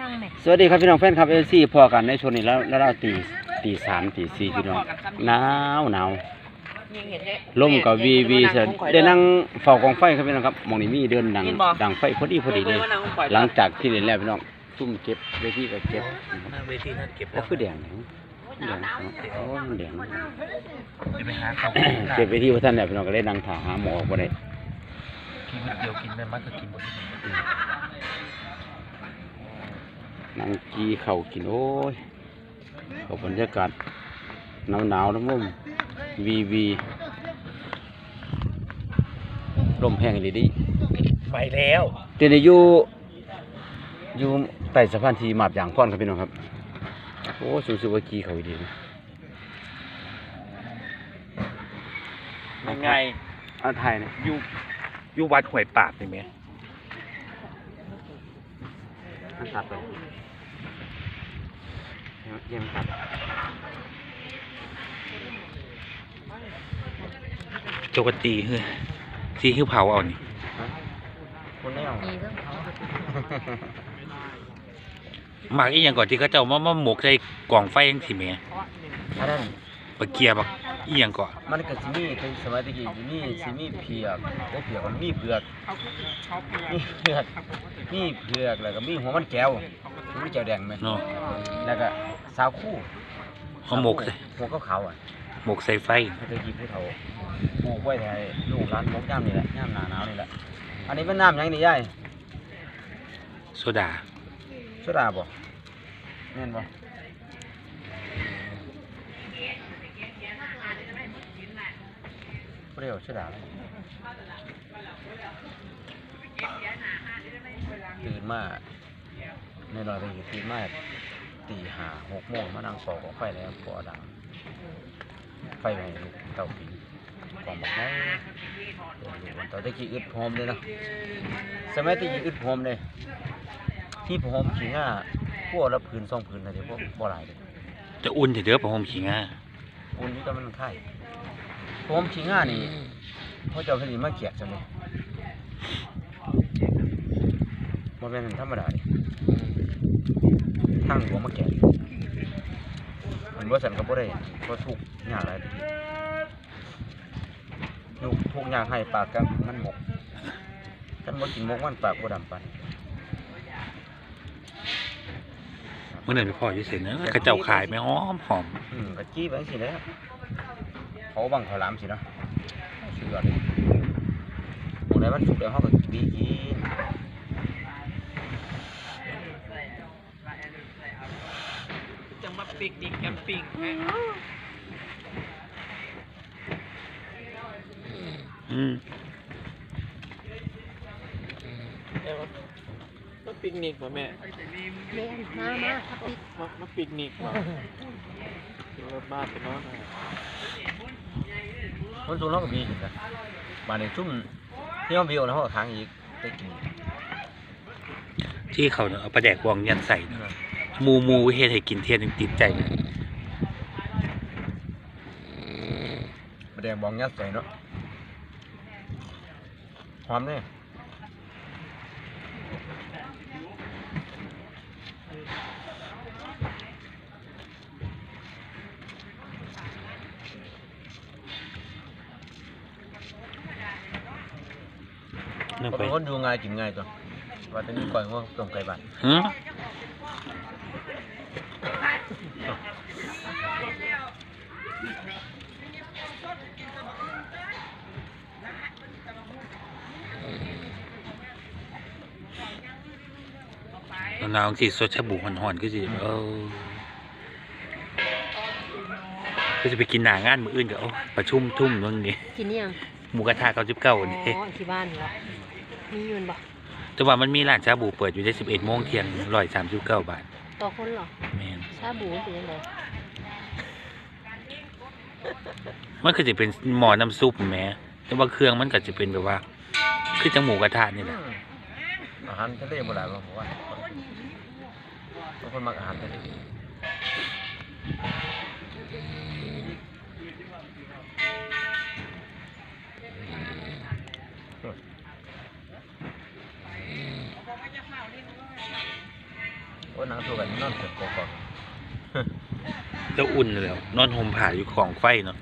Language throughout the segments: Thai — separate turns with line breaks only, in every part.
นั่งแม่
สวัสดีครับพี่น้องแฟนครับเอซีพอกันในช่วงนี้แล้วแล้วเราตีตีสามตีสี่พี่น้องหนาวหนาวลมกับวีวีเสร็จได้นั่งเฝ้ากองไฟครับพี่น้องครับหมองนี้มีเดินดังดังไฟพอดีพอดีเลยหลังจากที่เล่นแล้วพี่น้องซุ่มเก็บเวทีก็เก็บ
หน้าเวทีนั่นเก็บ
ก็คือแดงแดงโอ้มันแดง
จะไปหาเขา
เก็บเวทีพระท่านเนี่ยพี่น้องก็เลยนั่งถ่าหาหมอออกบ่ได้
กินนิดเดียวกินได้มากก็กินหมด
นั่งกีเข่าวกินโอ้ยเขาบรรยากาศหนาวหนาวๆนะมุ่มวีวีลมแห้งดีดี
ไม่แล้ว
เดี๋ยวนี้อยู่อยู่ใต้สะพานที่มาบยางพอนครับพี่น้องครับ โอ้สูสึกว่ากีเขาดีนะ
ยังไง
เอาไทยนะ
อยู่อยู่วัดหวยปากใช่ไหม
มัน ตัดไปยังยังตัด
โจกตีเฮ้ยซีหิ้วเผาเอานี่
คนไม่เอา
มีเรื่องเขา
หมากอีหยังก่อนที่เขาเจ้ามามาหมกใส่กล่องไฟยังสิแหม่
อันนั้น
ปะเกียร์บักอีหยังก่อน
มันก็สิมีเป็นสมัยตะกี้สิมีสิมีเผือกโอ้เผือกมันมีเผือกมีเผือกมีเผือกแล้วก็มีหัวมันแก้วมีแก้วแดงไหม
เนาะ
แล้วก็ สาวคู่
เขาหมกใส่
หัวขาวๆอะ
หมกใส่ไฟ
เขาจะกินผู้เฒ่าปลูกไว้ให้ลูกหลานมกย่ามนี่แหละย่ามหนาหนาวนี่แหละ อันนี้เป็นน้ำหยังนี่ยาย
โซดา
โซดาบ่แม่นบ่เปรี้ยวโซดาเลยตื่นมาในรอยไปตื่นมา ตีห้าหกโมงมานั่งปอกของไฟแล้วปอดังไฟไหม้ลูกเตาผิงกองบอกแม่ลูกตอนตะกี้อึดพร้อมเลยนะสมัยตะกี้อึดพร้อมเลยที่ผมขิงอะพวกละพื้นสองพื้นอะไรพวกบ่หลายเลย
จะอุ่นเถอะเด้อผมหมขิงอะ
ปูนที่ตะมันไข่ผมขิงอะนี่เขาเจ้าผลิตมาเกียกจังเลยมันเป็นธรรมดาเลย ทางหลวงมาแกะมันว่าสันก็บ่ได้ก็ทุกข์ยากอะไรทุกทุกข์ยากให้ปากกับมันหมกกันบ่กินหมกมันปากบ่ดำปาน
เมื่อไหร่ไปพ่ออยู่เสร็จนะเขาเจ้าขายไหมหอมหอม
อืมกะจี้ไปสิแล้วเขาบังเขาล้ำสิเนาะสุดยอดเลยหมูในวันสุกร์เดี๋ยวเขาก็ดีกิน
จะมา ปิกนิกแคมปิ้งแม่
อืม
มาปิกนิกมาแม่
เล่นมามาครับพี่
มามาปิกนิกมาขี่รถบ้านไปนอนนะ
คนสูงเราก็มีกินกันมาในชุ่มที่เขาวิวแล้วเขาก็ค้างอีกได้กิน
ที่เขาเนี่ยเอาปลาแดกวองยัดใส่เนะ มูหมูเฮ็ดให้กินเทียนยังติดใจเลย
มาแดงบองยัดใส่เนาะหอมเนี่ยบาง
นึกไป
คนดูง่ายกินง่ายตัวว่าแต่นี่ก่อยว่าต้มไก่บ้าน
หนาวๆสิสดชาบูหอนๆก็สิเออก็จะไปกินหนางานมืออื่นก็เอาประชุมทุ่มนู่นนี่
กินยัง
หมูกระทะเก้าสิบเก้า
อ๋
นี่
อที่บ้านเหรอมีเงินบ่
แต่ว่ามันมีร้านชาบูเปิดอยู่ได้สิบเอ็ดโมงเที่ยงร้อยสามสิบเก้าบาท
ต่อคนเหรอ
แม่น
ชาบูมันเป็นยังไง
มันก็จะเป็นหม้อน้ำซุปแหม้แต่ว่าเครื่องมันก็จะเป็นแบบว่า คือจังหมูกระทะนี่แหละ
อาหารทะเลโบราณผมว่าบาง คนมักอาหารทะเลโอ้หนังตัวกันนอนเกิดกอก
แล้วอุ่นแล้ว นอนห่มผ้าอยู่ของไฟเนาะ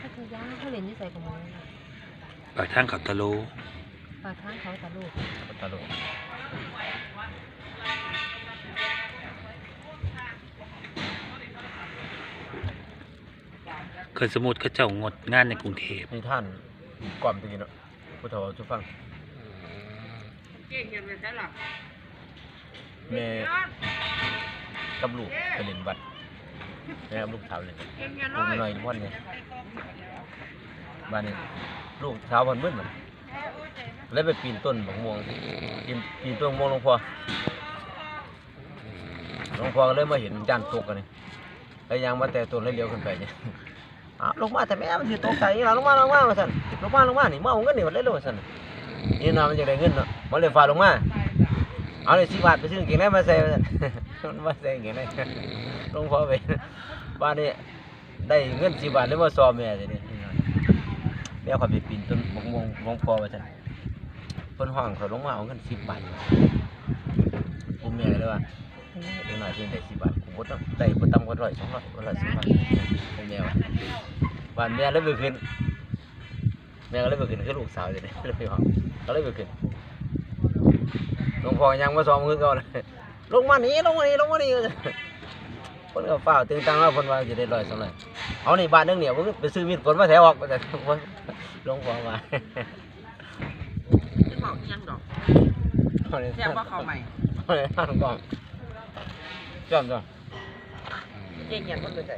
ถ้าจะย่าง เขาเล่นอยี่ใส่กับมือ
ปากทางเขาตะโล
ปากทางเขาตะลูก
ตลก
เคยสมมุติเขาเจ้างดงานในกรุงเทพ
นี่ท่านก่อมตะกี้เนาะพุทธวจุฟังแม่กับลูกไปเล่นวัดแม่กับลูกสาวเล่นลูกน้อยพ่อนเนี่ย บ้านนี้ลูกสาวมันมืดเหมือนเลยไปปีนต้นบักม่วงปีนปีนต้นม่วงหลวงพ่อหลวงพ่อก็เลยมาเห็นจานตกกันนี่แล้วยังมาแต่ต้นเลยเลี้ยวขึ้นไปเนี่ยอะลงมาแต่แม่มันสิตกใจล่ะลงมาลงมาว่าซั่นลงมาลงมานี่มาเอาเงินนี่มันเลยลยว่าซั่นนี่นะมันจะได้เงินเนาะมันเลยฟ้าลงมาเอาเลยสิบาทไปซื้อกางเกงในมาใส่ว่าซั่นมันมาใส่กางเกงในหลวงพ่อไปบ้านนี้ได้เงินสิบาทเลยมาซอมแม่สินี่ แม่ขอยไปปีนต้นมะม่วงหลวงพอว่าซั่นเพิ่นห้องเขาลงมาเอาเงิน10บบาทผมแม่เลยว่าเด็กน้อยเพิ่นได้10บบาทกูบ่ต้องได้บ่ต่ำกว่า100 200บ่100 10บบาทผมแม่ว่าบ้านแม่เลยไปขึ้นแม่ก็เลยไปขึ้นคือลูกสาวเลยเลยไปห้องก็เลยไปขึ้นหลวงพ่อยังมาซ้อมมือก่อนลงมาหนีลงมาหนีลงมาหนี่คนก็เฝ้าตึงตังว่าคนว่าจะได้ลอยสองร้อยเอานี่บาทนึงเนี่ยผมไปซื้อมีดกลมาแถวออกแต่ห ลวงพ่อมา
ที่บอกยังดอก
เอาเลย
แจ้งว่าเขาใหม่
เอาเลยท่านก่อนจอมจอม
เจ๊งยังคนไปใส่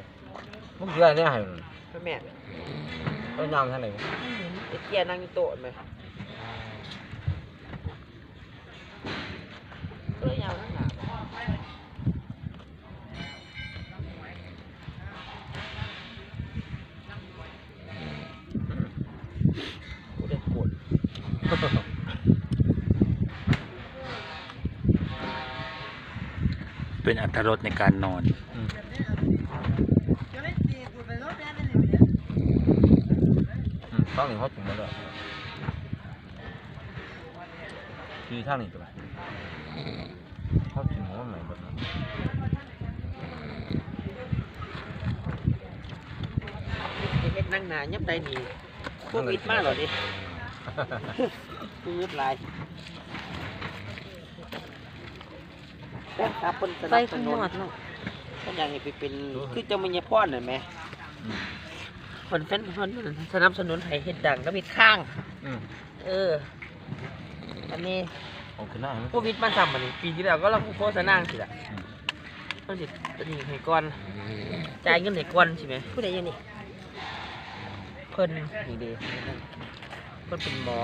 มึงเชื่อเนี่ยให้มัน
พ่อแม่
ต้นยำท่านไหนบ่
ไอ้เกียร์นั่งอยู่โต๊ะไหม
เป็นอัตรสในการนอน
อืมอืมต้องหนึ่งเขาถึงมาเลยคือท่างนี้ตัวไหนเขาถึงว่าไหนแบบนั้น
ไอ้เฮ็ดนั่งหนายับใดดีโควิดมากเหรอดิ ปื๊ดลายแป้งครับคนส
ไป
นับส
ข้างน
นุ
อนกเนาะ
คนอย่างนี้ไปเป็นคือเจะมีพ่อหน่อยไหม
อืม
คนแฟนคนสนับสนุนให้เฮ็ดดังก็มีข้าง
อืม
เออ อันนี้
เอาขึ้นหน้าให้มัน
โควิดมาซ้ำอันนี้ปีที่แล้วก็เราโฆษณาสิละ
อืม
ต้องสิตัวนี้ให้ก่อนจ่ายเงินให้ก่อนใช่ไหม
ผู้ใดอยู่นี่
เพิ่นนี่เด้ เพิ่นเป็นหมอ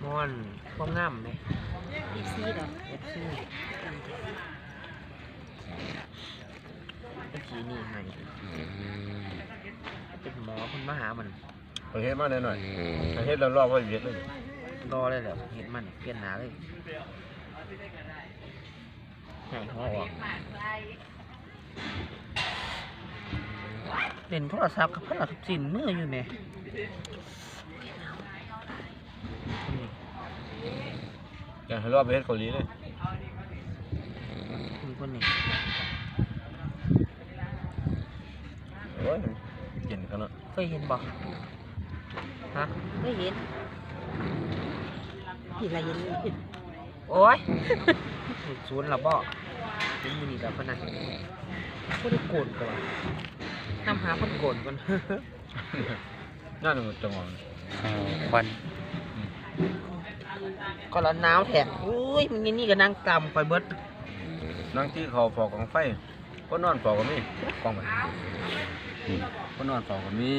หมอนความงามไหม
อีซีดอก
เอฟซีเอฟซีนี่ให้เป็นหมอเพิ่นมาหามัน
ไปเฮ็ดมาหน่อยหน่อยไปเฮ็ดแล้วรอบว่าเฮ็ดเลย
รอเลยแหละเห็นมันเปลี่ยนหนาเลยใหญ่หัวออกเล่นโทรศัพท์กับพลัดทุกสินมืออยู่ไหม
อยากให้รอบไปเฮ็ดเกาหลีเลย
มีคนนี้
โอ้ยเย็นกันเนาะ
เคยเห็นบ่ฮะ
ไม่เห็นที่ไรเห็นเห็น
โอ้ยถูกศูนย์ละบ่เป็นมือนี่แบบพนันคนโกนก่อนนำหาคนโกนก่อน
นั่นมันจังหวะ
อ๋อควัน
ก็แล้วหนาวแท้อุ้ยมันนี่ก็นั่งตำคอยเบิด
นั่งที่เขาฟอกของไฟก็นอนฟอกก็มีกองไปก็นอนฟอกก็มี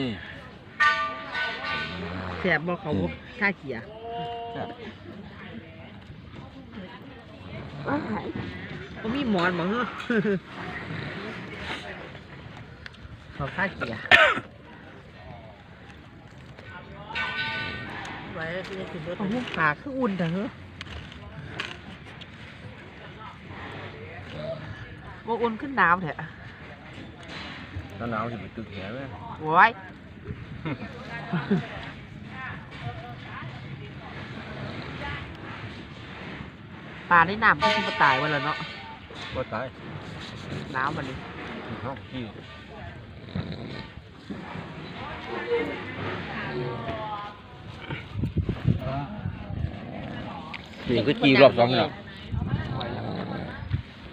แสบบ่เขาบ่ท่าเกียร์บ่มีหมอนบ่เหรอเขาท่าเกียร์
ไว้แล้วที่จะขึ้นรถ
เอาหูขาคืออุ่นเถอะบ่อุ่นขึ้นหนาวแท้
หนาวๆสิไปตึกแหไหม
โว้ยปลาในน้ำก็สิบ่ตายวันละเนาะ
ก็ตาย
หนาวมันนี่
ห้องที่ นี่คือจีรอบสองแล้ว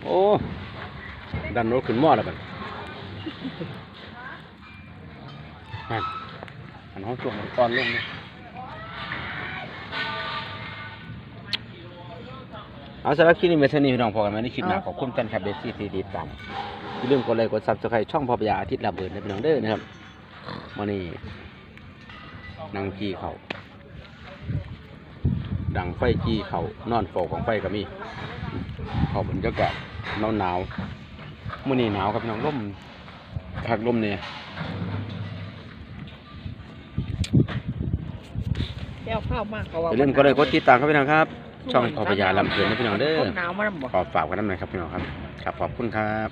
โอ้ดันรถขึ้นหม้อแล้วบัดนั่นอันห้องช่วงมันตอนลงนี่เอาสำหรับคลิปนี้เมทานี้พี่น้องพอกันไหมในคลิปหน้าขอบคุณแฟนคลับเดซี่ที่ติดตามอย่าลืมกดไลค์กดซับสไครต์ช่องพ่อพยาอาทิตย์ละเบิดนะพี่น้องเด้อนะครับวันนี้นางจีเขา ดังไฟจีเขานอนโฟของไฟก็มีเขาบรรยากาศหนาวหนาวๆมื้อนี้หนาวครับพี่น้องลมพักลมเนี่ย
แก้วข้าวมากเขาว่า
อย่าลืมกดไลค์กดติดตามครับพี่น้องครับ ช่องพ่อพยาลำเพลินนะพี่น้องเด้อ
คนหนาวมาบ่
ขอฝากไว้น้ำหน่อยครับพี่น้องครับ ครับขอบคุณครับ